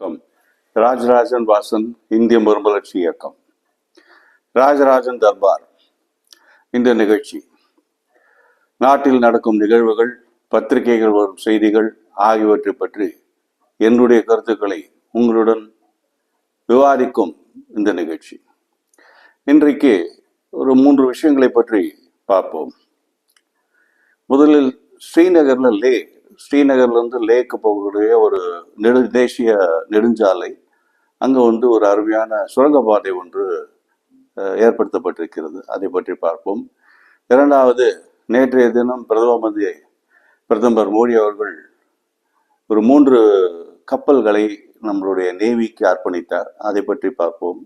இயக்கம். ராஜராஜன் வாசன் இந்திய மறுமலர்ச்சி இயக்கம். ராஜராஜன் தர்பார் இந்த நிகழ்ச்சி. நாட்டில் நடக்கும் நிகழ்வுகள் பத்திரிகைகள் வரும் செய்திகள் ஆகியவற்றை பற்றி என்னுடைய கருத்துக்களை உங்களுடன் விவாதிக்கும் இந்த நிகழ்ச்சி. இன்றைக்கு ஒரு மூன்று விஷயங்களை பற்றி பார்ப்போம். முதலில் ஸ்ரீநகர்ல லே ஸ்ரீநகர்லேருந்து லேக்கு போகக்கூடிய ஒரு நெடு தேசிய நெடுஞ்சாலை. அங்கே வந்து ஒரு அருமையான சுரங்கப்பாதை ஒன்று ஏற்படுத்தப்பட்டிருக்கிறது. அதை பற்றி பார்ப்போம். இரண்டாவது நேற்றைய தினம் பிரதம மந்திரி பிரதமர் மோடி அவர்கள் ஒரு மூன்று கப்பல்களை நம்மளுடைய நேவிக்கு அர்ப்பணித்தார். அதை பற்றி பார்ப்போம்.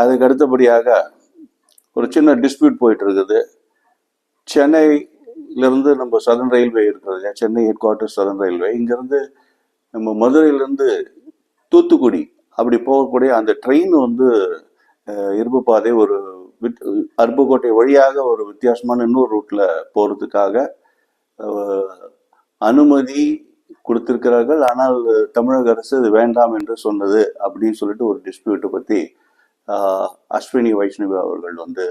அதுக்கு அடுத்தபடியாக ஒரு சின்ன டிஸ்பியூட் போயிட்டு இருக்குது. இருந்து நம்ம சதன் ரயில்வே இருக்கிறது இல்லையா? Chennai headquarters Sathan railway இங்கேருந்து நம்ம மதுரையிலேருந்து தூத்துக்குடி அப்படி போகக்கூடிய அந்த ட்ரெயின் வந்து இருப்பு பாதை ஒரு வித் அருப்புக்கோட்டை வழியாக ஒரு வித்தியாசமான இன்னொரு ரூட்டில் போகிறதுக்காக அனுமதி கொடுத்திருக்கிறார்கள். ஆனால் தமிழக அரசு இது வேண்டாம் என்று சொன்னது அப்படின்னு சொல்லிட்டு ஒரு டிஸ்பியூட்டை பற்றி அஸ்வினி வைஷ்ணவி அவர்கள் வந்து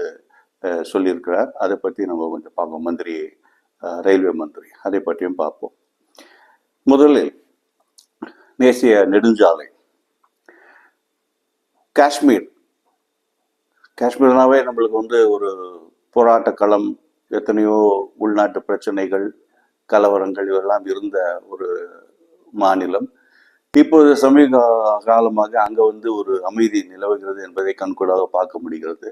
சொல்லியிருக்கிறார். அதை பற்றி நம்ம கொஞ்சம் பார்ப்போம். மந்திரி ரயில்வே மந்திரி. அதை பற்றியும் பார்ப்போம். முதலில் தேசிய நெடுஞ்சாலை. காஷ்மீர். காஷ்மீர்னாவே நம்மளுக்கு வந்து ஒரு போராட்ட களம் எத்தனையோ உள்நாட்டு பிரச்சனைகள் கலவரங்கள் இதெல்லாம் இருந்த ஒரு மாநிலம். இப்போது சமீப காலமாக அங்கே வந்து ஒரு அமைதி நிலவுகிறது என்பதை கண்கூடாக பார்க்க முடிகிறது.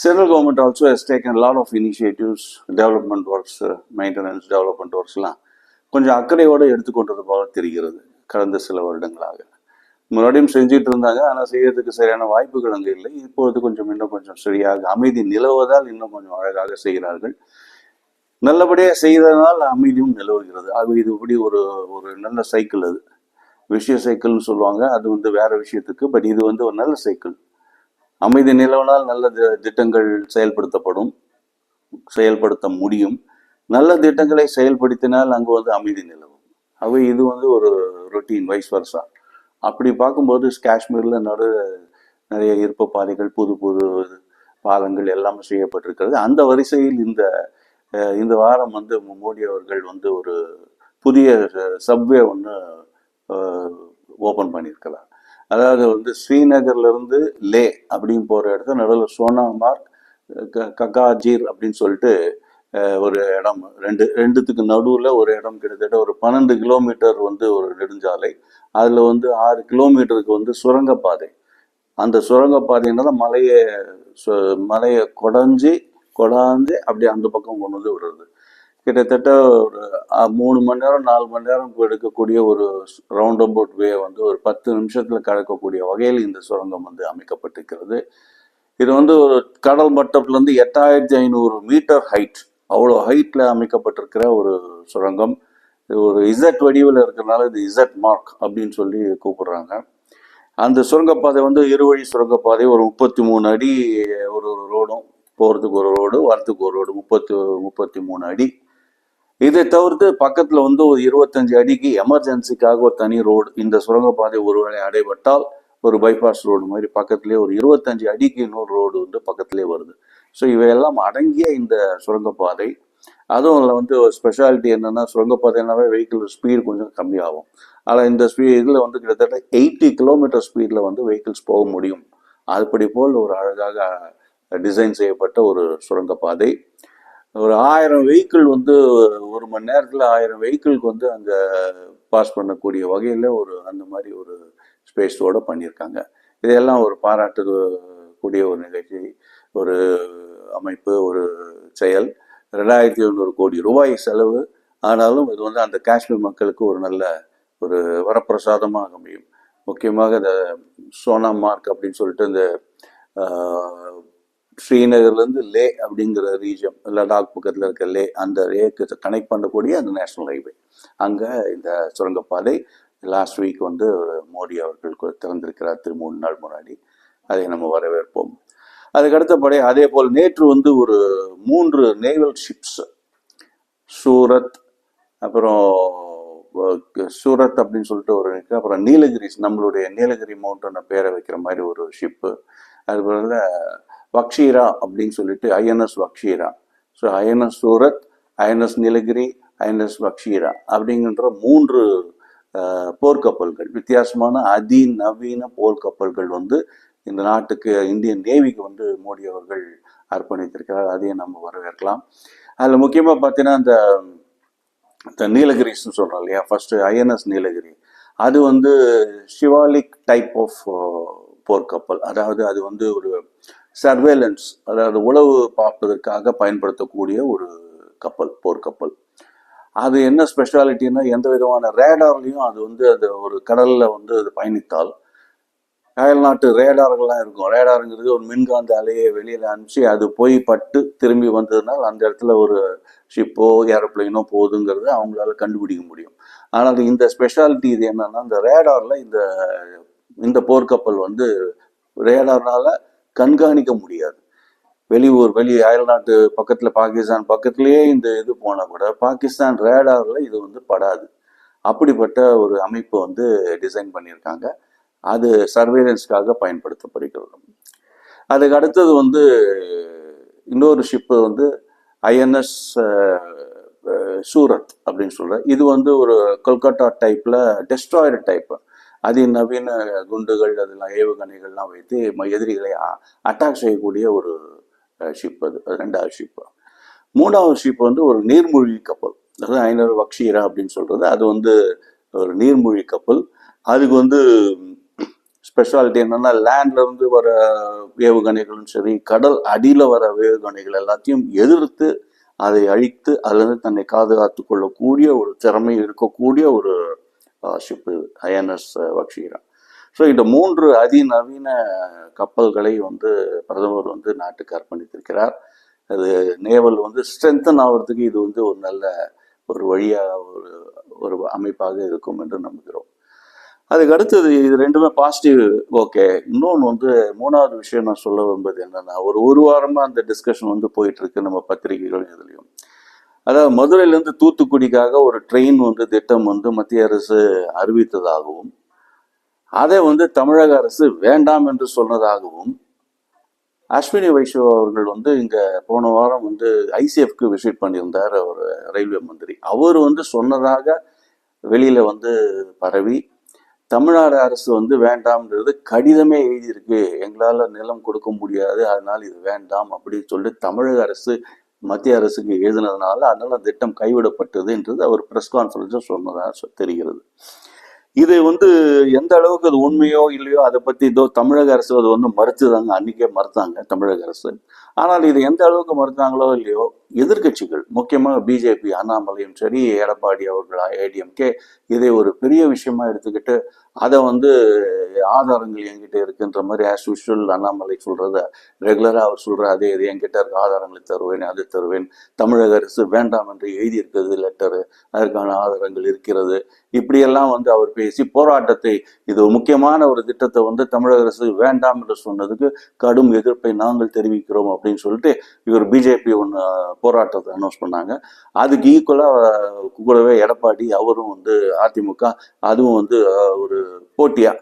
Central government also has taken lot of initiatives development works maintenance development ஒர்க்ஸ்லாம் கொஞ்சம் அக்கறையோடு எடுத்துக்கொண்டது போல தெரிகிறது கடந்த சில வருடங்களாக. முன்னாடியும் செஞ்சுட்டு இருந்தாங்க ஆனால் செய்யறதுக்கு சரியான வாய்ப்புகள் அங்கே இல்லை. இப்போது கொஞ்சம் இன்னும் கொஞ்சம் சரியாக அமைதி நிலவுவதால் இன்னும் கொஞ்சம் அழகாக செய்கிறார்கள். நல்லபடியாக செய்ததனால் அமைதியும் நிலவுகிறது. அது இது இப்படி ஒரு ஒரு நல்ல சைக்கிள் அது. விஷய சைக்கிள்னு சொல்லுவாங்க. அது வந்து வேற விஷயத்துக்கு பட் இது வந்து ஒரு நல்ல சைக்கிள் அமைதி நிலவினால் நல்ல திட்டங்கள் செயல்படுத்தப்படும் செயல்படுத்த முடியும். நல்ல திட்டங்களை செயல்படுத்தினால் அங்கு வந்து அமைதி நிலவும். அவை இது வந்து ஒரு ரொட்டீன் வைஸ் வருஷா அப்படி பார்க்கும்போது காஷ்மீரில் நடு நிறைய இருப்பு பாதைகள் புது புது பாலங்கள் எல்லாமே செய்யப்பட்டிருக்கிறது. அந்த வரிசையில் இந்த இந்த வாரம் வந்து மோடி அவர்கள் வந்து ஒரு புதிய சப்வே ஒன்று ஓப்பன் பண்ணியிருக்கிறார். அதாவது வந்து ஸ்ரீநகர்லேருந்து லே அப்படின்னு போகிற இடத்துல நடுவில் சோனாமார்க் க- ககாஜீர் அப்படின்னு சொல்லிட்டு ஒரு இடம். ரெண்டு ரெண்டுத்துக்கு நடுவில் ஒரு இடம் கிட்டத்தட்ட ஒரு பன்னெண்டு கிலோமீட்டர் வந்து ஒரு நெடுஞ்சாலை. அதில் வந்து ஆறு கிலோமீட்டருக்கு வந்து சுரங்கப்பாதை. அந்த சுரங்கப்பாதைனால மலையை சு- மலையை குடஞ்சி கொடாந்து அப்படி அந்த பக்கம் கொண்டு வந்து விடுறது. கிட்டத்தட்ட ஒரு மூணு மணி நேரம் நாலு மணி நேரம் எடுக்கக்கூடிய ஒரு ரவுண்ட் அபவுட் வே வந்து ஒரு பத்து நிமிஷத்தில் கடக்கக்கூடிய வகையில் இந்த சுரங்கம் வந்து அமைக்கப்பட்டிருக்கிறது. இது வந்து ஒரு கடல் மட்டத்திலேருந்து எட்டாயிரத்தி ஐநூறு மீட்டர் ஹைட் அவ்வளோ ஹைட்டில் அமைக்கப்பட்டிருக்கிற ஒரு சுரங்கம். இது ஒரு இசட் வடிவில் இருக்கிறனால இது இசட் மார்க் அப்படின்னு சொல்லி கூப்பிடுறாங்க. அந்த சுரங்கப்பாதை வந்து இருவழி சுரங்கப்பாதை ஒரு முப்பத்தி மூணு அடி ஒரு ஒரு ரோடும் போகிறதுக்கு ஒரு ரோடு வரத்துக்கு ஒரு ரோடு முப்பத்து முப்பத்தி மூணு அடி. இதை தவிர்த்து பக்கத்தில் வந்து ஒரு இருபத்தஞ்சு அடிக்கு எமர்ஜென்சிக்காக ஒரு தனி ரோடு இந்த சுரங்கப்பாதை ஒருவேளை அடைபட்டால் ஒரு பைபாஸ் ரோடு மாதிரி பக்கத்துலேயே ஒரு இருபத்தஞ்சு அடிக்கு இன்னொரு ரோடு வந்து பக்கத்துலேயே வருது. ஸோ இவையெல்லாம் அடங்கிய இந்த சுரங்கப்பாதை. அதுவும் அதில் வந்து ஒரு ஸ்பெஷாலிட்டி என்னென்னா சுரங்கப்பாதைனாவே வெஹிக்கிள் ஸ்பீடு கொஞ்சம் கம்மியாகும். ஆனால் இந்த ஸ்பீ இதில் வந்து கிட்டத்தட்ட எயிட்டி கிலோமீட்டர் ஸ்பீடில் வந்து வெஹிக்கிள்ஸ் போக முடியும். அதுபடி போல் ஒரு அழகாக டிசைன் செய்யப்பட்ட ஒரு சுரங்கப்பாதை. ஒரு ஆயிரம் வெஹிக்கிள் வந்து ஒரு மணி நேரத்தில் ஆயிரம் வெஹிக்கிள்க்கு வந்து அங்கே பாஸ் பண்ணக்கூடிய வகையில் ஒரு அந்த மாதிரி ஒரு ஸ்பேஸோடு பண்ணியிருக்காங்க. இதையெல்லாம் ஒரு பாராட்டு கூடிய ஒரு நிகழ்ச்சி ஒரு அமைப்பு ஒரு செயல். ரெண்டாயிரத்தி எழுநூறு கோடி ரூபாய் செலவு. ஆனாலும் இது வந்து அந்த காஷ்மீர் மக்களுக்கு ஒரு நல்ல ஒரு வரப்பிரசாதமாக அமையும். முக்கியமாக இந்த சோனா மார்க் அப்படின்னு சொல்லிட்டு இந்த ஸ்ரீநகர்லேருந்து லே அப்படிங்கிற ரீஜன் லடாக் பக்கத்தில் இருக்க லே அந்த லேக்கு கனெக்ட் பண்ணக்கூடிய அந்த நேஷனல் ஹைவே அங்கே இந்த சுரங்கப்பாதை லாஸ்ட் வீக் வந்து மோடி அவர்கள் திறந்திருக்கிறார் திரு மூணு நாள் முன்னாடி. அதை நம்ம வரவேற்போம். அதுக்கடுத்தபடி அதே போல் நேற்று வந்து ஒரு மூன்று நேவல் ஷிப்ஸ் சூரத் அப்புறம் சூரத் அப்படின்னு சொல்லிட்டு ஒரு இருக்குது அப்புறம் நீலகிரிஸ் நம்மளுடைய நீலகிரி மவுண்டனை பேரை வைக்கிற மாதிரி ஒரு ஷிப்பு அதுபோல் வக்ஷீரா அப்படின்னு சொல்லிட்டு INS Vaghsheer. So INS Surat INS Nilgiri INS Vaghsheer அப்படிங்கிற மூன்று போர்க்கப்பல்கள் வித்தியாசமான அதிநவீன போர்க்கப்பல்கள் வந்து இந்த நாட்டுக்கு இந்தியன் நேவிக்கு வந்து மோடி அவர்கள் அர்ப்பணித்திருக்கிறார். அதையும் நம்ம வரவேற்கலாம். அதில் முக்கியமாக பார்த்தீங்கன்னா இந்த இந்த நீலகிரிஸ்னு சொல்கிறோம் இல்லையா? First INS Nilgiri. அது வந்து சிவாலிக் டைப் ஆஃப் போர்க்கப்பல். அதாவது அது வந்து ஒரு சர்வேலன்ஸ் அதாவது உளவு பார்ப்பதற்காக பயன்படுத்தக்கூடிய ஒரு கப்பல் போர்க்கப்பல் அது என்ன ஸ்பெஷாலிட்டின்னா எந்த விதமான ரேடார்லையும் அது வந்து அது ஒரு கடலில் வந்து அது பயணித்தால் அயல் நாட்டு ரேடார்கள்லாம் இருக்கும். ரேடாருங்கிறது ஒரு மின்காந்த அலையை வெளியில் அனுப்பிச்சு அது போய் பட்டு திரும்பி வந்ததுனால் அந்த இடத்துல ஒரு ஷிப்போ ஏரோப்ளைனோ போகுதுங்கிறது அவங்களால கண்டுபிடிக்க முடியும். ஆனால் இந்த ஸ்பெஷாலிட்டி இது என்னன்னா இந்த ரேடாரில் இந்த இந்த போர்க்கப்பல் வந்து ரேடார்னால கண்காணிக்க முடியாது. வெளியூர் வெளி அயல்நாட்டு பக்கத்தில் பாகிஸ்தான் பக்கத்துலேயே இந்த இது போனால் கூட பாகிஸ்தான் ரேடாரில் இது வந்து படாது. அப்படிப்பட்ட ஒரு அமைப்பு வந்து டிசைன் பண்ணியிருக்காங்க. அது சர்வேலன்ஸ்க்காக பயன்படுத்தப்படுகிறது. அதுக்கு அடுத்தது வந்து இன்னொரு ஷிப்பு வந்து ஐஎன்எஸ் சூரத் அப்படின்னு சொல்கிறேன் இது வந்து ஒரு கொல்கட்டா டைப்பில் டெஸ்ட்ராயர் டைப்பு அதிநவீன குண்டுகள் அதெல்லாம் ஏவுகணைகள்லாம் வைத்து எதிரிகளை அட்டாக் செய்யக்கூடிய ஒரு ஷிப் அது ரெண்டாவது ஷிப் மூணாவது ஷிப் வந்து ஒரு நீர்மூழ்கி கப்பல். அதாவது ஐநூறு வக்ஷீரா அப்படின்னு சொல்றது. அது வந்து ஒரு நீர்மூழ்கி கப்பல். அதுக்கு வந்து ஸ்பெஷாலிட்டி என்னன்னா லேண்ட்ல இருந்து வர ஏவுகணைகளும் சரி கடல் அடியில் வர ஏவுகணைகள் எல்லாத்தையும் எதிர்த்து அதை அழித்து அதுலேருந்து தன்னை பாதுகாத்து கொள்ளக்கூடிய ஒரு திறமை இருக்கக்கூடிய ஒரு ஷிப்பு ஐஎன்எஸ் வக்ஷீரா ஸோ இந்த மூன்று அதிநவீன கப்பல்களை வந்து பிரதமர் வந்து நாட்டுக்கு அர்ப்பணித்திருக்கிறார். அது நேவல் வந்து ஸ்ட்ரென்தன் ஆகிறதுக்கு இது வந்து ஒரு நல்ல ஒரு வழியாக ஒரு ஒரு அமைப்பாக இருக்கும் என்று நம்புகிறோம். அதுக்கு அடுத்தது இது ரெண்டுமே பாசிட்டிவ் ஓகே இன்னொன்று வந்து மூணாவது விஷயம் நான் சொல்ல விரும்புவது என்னென்னா ஒரு ஒரு வாரமாக அந்த டிஸ்கஷன் வந்து போயிட்டுருக்கு நம்ம பத்திரிகைகள் இதுலேயும். அதாவது மதுரையிலேருந்து தூத்துக்குடிக்காக ஒரு ட்ரெயின் வந்து திட்டம் வந்து மத்திய அரசு அறிவித்ததாகவும் அதை வந்து தமிழக அரசு வேண்டாம் என்று சொன்னதாகவும் அஸ்வினி வைஷ்ணவ் அவர்கள் வந்து இங்கே போன வாரம் வந்து ஐசிஎஃப்க்கு விசிட் பண்ணியிருந்தார் அவர் ரயில்வே மந்திரி. அவர் வந்து சொன்னதாக வெளியில் வந்து பரவி தமிழ்நாடு அரசு வந்து வேண்டாம்ன்றது கடிதமே எழுதியிருக்கு. எங்களால் நிலம் கொடுக்க முடியாது. அதனால் இது வேண்டாம் அப்படின்னு சொல்லி தமிழக அரசு மத்திய அரசுக்கு எழுதினதுனால அதனால திட்டம் கைவிடப்பட்டது என்றது அவர் பிரஸ் கான்ஃபரன்ஸில் சொன்னதாக தெரிகிறது. இது வந்து எந்த அளவுக்கு அது உண்மையோ இல்லையோ அதை பற்றி இதோ தமிழக அரசு அது வந்து மறுத்துதாங்க. அன்றைக்கே மறுத்தாங்க தமிழக அரசு. ஆனால் இது எந்த அளவுக்கு மறுத்தாங்களோ இல்லையோ எதிர்க்கட்சிகள் முக்கியமாக பிஜேபி அண்ணாமலையும் சரி எடப்பாடி அவர்களா ஏடிஎம்கே இதை ஒரு பெரிய விஷயமா எடுத்துக்கிட்டு அதை வந்து ஆதாரங்கள் என்கிட்ட இருக்குன்ற மாதிரி ஆஸ் யூஷுவல் அண்ணாமலை சொல்கிறத ரெகுலராக அவர் சொல்ற அதே இது. என்கிட்ட இருக்க ஆதாரங்களை தருவேன் அது தருவேன். தமிழக அரசு வேண்டாம் என்று எழுதியிருக்கிறது லெட்டரு அதற்கான ஆதாரங்கள் இருக்கிறது. இப்படியெல்லாம் வந்து அவர் பேசி போராட்டத்தை இது முக்கியமான ஒரு திட்டத்தை வந்து தமிழக அரசு வேண்டாம் என்று சொன்னதுக்கு கடும் எதிர்ப்பை நாங்கள் தெரிவிக்கிறோம் அப்படின்னு சொல்லிட்டு இவர் பிஜேபி ஒன்று போராட்டத்தை அனௌன்ஸ் பண்ணாங்க. அதுக்கு ஈக்குவலாக கூடவே எடப்பாடி அவரும் வந்து அதிமுக அதுவும் வந்து ஒரு போட்டியா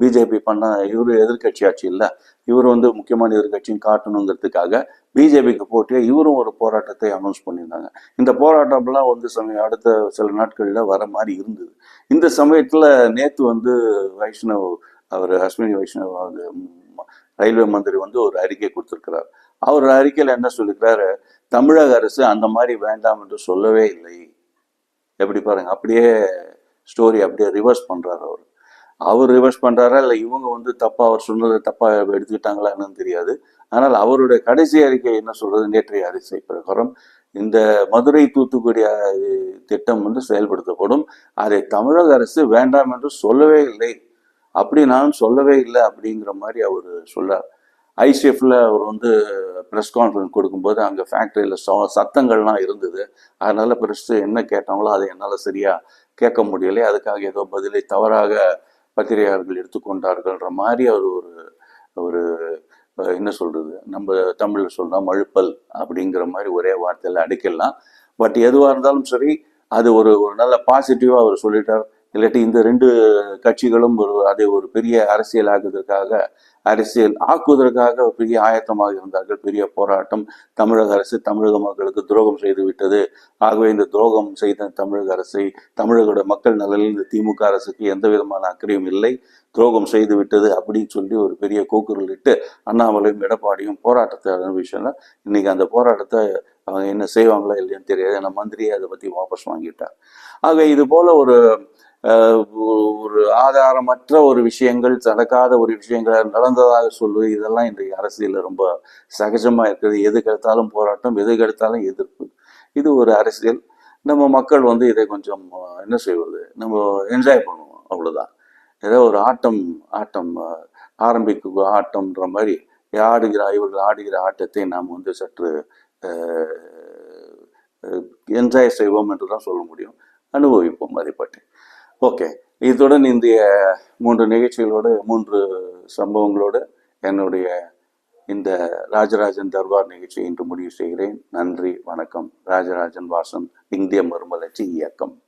பிஜேபி பண்ண இவர் எதிர்கட்சி ஆட்சி இல்லை. இவர் வந்து முக்கியமான எதிர்கட்சின்னு காட்டணுங்கிறதுக்காக பிஜேபிக்கு போட்டியா இவரும் ஒரு போராட்டத்தை அனௌன்ஸ் பண்ணியிருந்தாங்க. இந்த போராட்டம்லாம் வந்து சமயம் அடுத்த சில நாட்களில் வர மாதிரி இருந்தது. இந்த சமயத்தில் நேற்று வந்து வைஷ்ணவ் அவர் அஸ்வினி வைஷ்ணவ் ரயில்வே மந்திரி வந்து ஒரு அறிக்கை கொடுத்துருக்கிறார். அவர் அறிக்கையில் என்ன சொல்லியிருக்கிறாரு தமிழக அரசு அந்த மாதிரி வேண்டாம் என்று சொல்லவே இல்லை. எப்படி பாருங்க அப்படியே ஸ்டோரி அப்படியே ரிவர்ஸ் பண்ணுறாரு அவர். அவர் ரிவர்ஸ் பண்றாரா? இல்லை இவங்க வந்து தப்பா அவர் சொன்னதை தப்பா எடுத்துக்கிட்டாங்களா என்னன்னு தெரியாது. ஆனால் அவருடைய கடைசி அறிக்கை என்ன சொல்றது? நேற்றைய அறிக்கை பிரகாரம் இந்த மதுரை தூத்துக்குடி திட்டம் வந்து செயல்படுத்தப்படும். அதை தமிழக அரசு வேண்டாம் என்று சொல்லவே இல்லை. அப்படி நான் சொல்லவே இல்லை அப்படிங்கிற மாதிரி அவர் சொல்றார். ஐசிஎஃப்ல அவர் வந்து ப்ரெஸ் கான்ஃபரன்ஸ் கொடுக்கும்போது அங்கே ஃபேக்ட்ரியில் சத்தங்கள்லாம் இருந்தது. அதனால ப்ரெஸ் என்ன கேட்டாங்களோ அதை என்னால் சரியாக கேட்க முடியலை. அதுக்காக ஏதோ பதிலை தவறாக பத்திரிகையாளர்கள் எடுத்துக்கொண்டார்கள்ன்ற மாதிரி அவர் ஒரு ஒரு என்ன சொல்றது? நம்ம தமிழில் சொன்னா மழுப்பல் அப்படிங்கிற மாதிரி ஒரே வார்த்தையில் அடிக்கலாம். பட் எதுவாக இருந்தாலும் சரி அது ஒரு ஒரு நல்ல பாசிட்டிவாக அவர் சொல்லிட்டார். இல்லாட்டி இந்த ரெண்டு கட்சிகளும் ஒரு அதை ஒரு பெரிய அரசியல் ஆக்குவதற்காக அரசியல் ஆக்குவதற்காக பெரிய ஆயத்தமாக இருந்தார்கள். பெரிய போராட்டம் தமிழக அரசு தமிழக மக்களுக்கு துரோகம் செய்து விட்டது. ஆகவே இந்த துரோகம் செய்த தமிழக அரசை தமிழகோட மக்கள் நலனில் இந்த திமுக அரசுக்கு எந்த விதமான அக்கறையும் இல்லை. துரோகம் செய்து விட்டது அப்படின்னு சொல்லி ஒரு பெரிய கூக்குரல் இட்டு அண்ணாமலையும் எடப்பாடியும் போராட்டத்தை ஆரம்பிச்சாங்க. இன்னைக்கு அந்த போராட்டத்தை அவங்க என்ன செய்வாங்களா இல்லையான்னு தெரியாது. ஏன்னா மந்திரியே அதை பற்றி வாபஸ் வாங்கிட்டார். ஆக இது போல ஒரு ஒரு ஆதாரமற்ற ஒரு விஷயங்கள் நடக்காத ஒரு விஷயங்கள் நடந்ததாக சொல்வது இதெல்லாம் இன்றைய அரசியலில் ரொம்ப சகஜமாக இருக்குது. எது கெடுத்தாலும் போராட்டம் எது கெடுத்தாலும் எதிர்ப்பு. இது ஒரு அரசியல். நம்ம மக்கள் வந்து இதை கொஞ்சம் என்ன செய்வது? நம்ம என்ஜாய் பண்ணுவோம் அவ்வளோதான் ஏதோ ஒரு ஆட்டம் ஆட்டம் அஹ், ஆரம்பிக்கும் ஆட்டம்ன்ற மாதிரி ஆடுகிற இவர்கள் ஆடுகிற ஆட்டத்தை நாம் வந்து சற்று என்ஜாய் செய்வோம் என்று தான் சொல்ல முடியும். அனுபவிப்போம் அதை பற்றி. ஓகே. இத்துடன் இந்திய மூன்று நிகழ்ச்சிகளோடு மூன்று சம்பவங்களோடு என்னுடைய இந்த ராஜராஜன் தர்பார் நிகழ்ச்சியை இன்று முடிவு செய்கிறேன். நன்றி வணக்கம். ராஜராஜன் வாசன் இந்திய மறுமலர்ச்சி இயக்கம்.